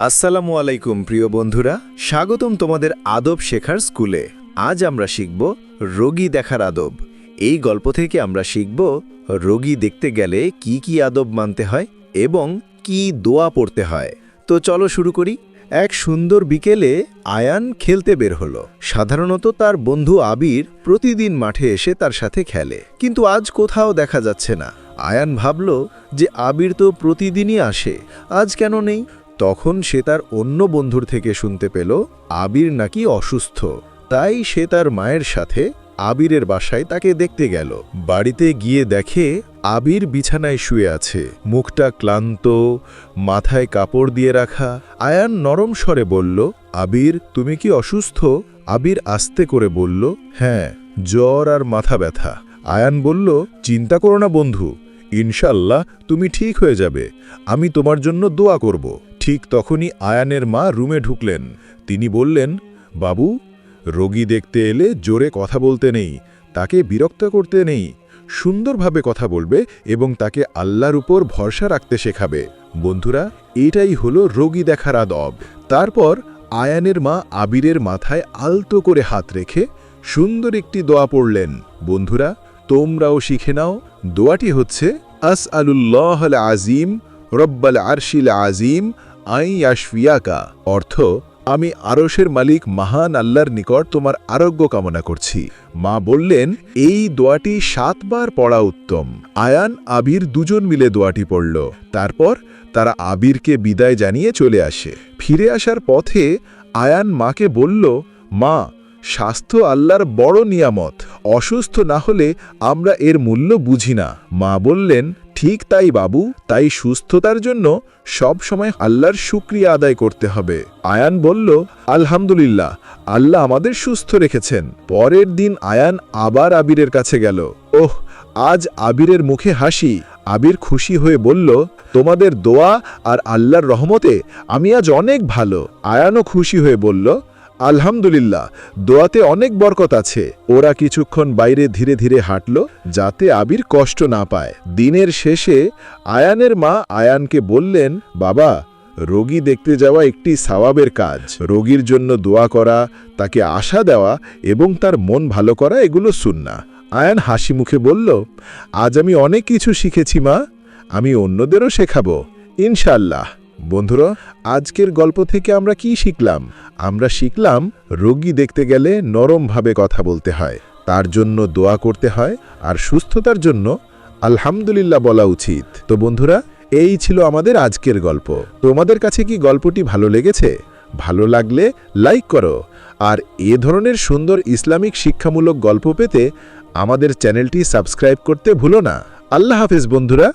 আসসালামু আলাইকুম, প্রিয় বন্ধুরা। স্বাগতম তোমাদের আদব শেখার স্কুলে। আজ আমরা শিখব রোগী দেখার আদব। এই গল্প থেকে আমরা শিখব রোগী দেখতে গেলে কি কি আদব মানতে হয় এবং কি দোয়া পড়তে হয়। তো চলো শুরু করি। এক সুন্দর বিকেলে আয়ান খেলতে বের হলো। সাধারণত তার বন্ধু আবির প্রতিদিন মাঠে এসে তার সাথে খেলে। কিন্তু আজ কোথাও দেখা যাচ্ছে না। আয়ান ভাবল যে আবির তো প্রতিদিনই আসে। আজ কেন নেই? তখন সে তার অন্য বন্ধুর থেকে শুনতে পেল, আবির নাকি অসুস্থ। তাই সে তার মায়ের সাথে আবিরের বাসায় তাকে দেখতে গেল। বাড়িতে গিয়ে দেখে আবির বিছানায় শুয়ে আছে। মুখটা ক্লান্ত, মাথায় কাপড় দিয়ে রাখা। আয়ান নরম স্বরে বলল, আবির, তুমি কি অসুস্থ? আবির আস্তে করে বলল হ্যাঁ জ্বর আর মাথা ব্যথা। আয়ান বলল, চিন্তা করো না বন্ধু, ইনশাল্লাহ তুমি ঠিক হয়ে যাবে। আমি তোমার জন্য দোয়া করব। ঠিক তখনই আয়ানের মা রুমে ঢুকলেন। তিনি বললেন, বাবু, রোগী দেখতে এলে জোরে কথা বলতে নেই, তাকে বিরক্ত করতে নেই, সুন্দরভাবে কথা বলবে এবং তাকে আল্লাহর উপর ভরসা রাখতে শেখাবে। বন্ধুরা, এটাই হলো রোগী দেখার আদব। তারপর আয়ানের মা আবিরের মাথায় আলতো করে হাত রেখে সুন্দর একটি দোয়া পড়লেন। বন্ধুরা, তোমরাও শিখে নাও, দোয়াটি হচ্ছে আস আলুল্লাহ আজিম, রব্বাল আরশিল আজিম আই আশফিয়াকা অর্থ, আমি আরশের মালিক মহান আল্লাহর নিকট তোমার আরোগ্য কামনা করছি। মা বললেন, এই দোয়াটি সাতবার পড়া উত্তম। আয়ান, আবির দুজন মিলে দোয়াটি পড়ল। তারপর তারা আবিরকে বিদায় জানিয়ে চলে আসে। ফিরে আসার পথে আয়ান মাকে বলল, মা, স্বাস্থ্য আল্লাহর বড় নিয়ামত। অসুস্থ না হলে আমরা এর মূল্য বুঝি না। মা বললেন ঠিক তাই বাবু, তাই সুস্থতার জন্য সব সময় আল্লাহর শুক্রিয়া আদায় করতে হবে। আয়ান বলল, আলহামদুলিল্লাহ, আল্লাহ আমাদের সুস্থ রেখেছেন। পরের দিন আয়ান আবার আবিরের কাছে গেল। ওহ, আজ আবিরের মুখে হাসি। আবির খুশি হয়ে বলল, তোমাদের দোয়া আর আল্লাহর রহমতে আমি আজ অনেক ভালো। আয়ানও খুশি হয়ে বলল আলহামদুলিল্লাহ, দোয়াতে অনেক বরকত আছে। ওরা কিছুক্ষণ বাইরে ধীরে ধীরে হাঁটল যাতে আবির কষ্ট না পায়। দিনের শেষে আয়ানের মা আয়ানকে বললেন, বাবা, রোগী দেখতে যাওয়া একটি সাওয়াবের কাজ। রোগীর জন্য দোয়া করা, তাকে আশা দেওয়া এবং তার মন ভালো করা, এগুলো সুন্না আয়ান হাসি মুখে বলল, আজ আমি অনেক কিছু শিখেছি মা, আমি অন্যদেরও শেখাবো। ইনশাল্লাহ বন্ধুরা, আজকের গল্প থেকে আমরা কি শিখলাম? আমরা শিখলাম, রোগী দেখতে গেলে নরমভাবে কথা বলতে হয়, তার জন্য দোয়া করতে হয় আর সুস্থতার জন্য আলহামদুলিল্লাহ বলা উচিত। তো বন্ধুরা, এই ছিল আমাদের আজকের গল্প। তোমাদের কাছে কি গল্পটি ভালো লেগেছে? ভালো লাগলে লাইক করো আর এ ধরনের সুন্দর ইসলামিক শিক্ষামূলক গল্প পেতে আমাদের চ্যানেলটি সাবস্ক্রাইব করতে ভুলো না। আল্লাহ হাফেজ বন্ধুরা।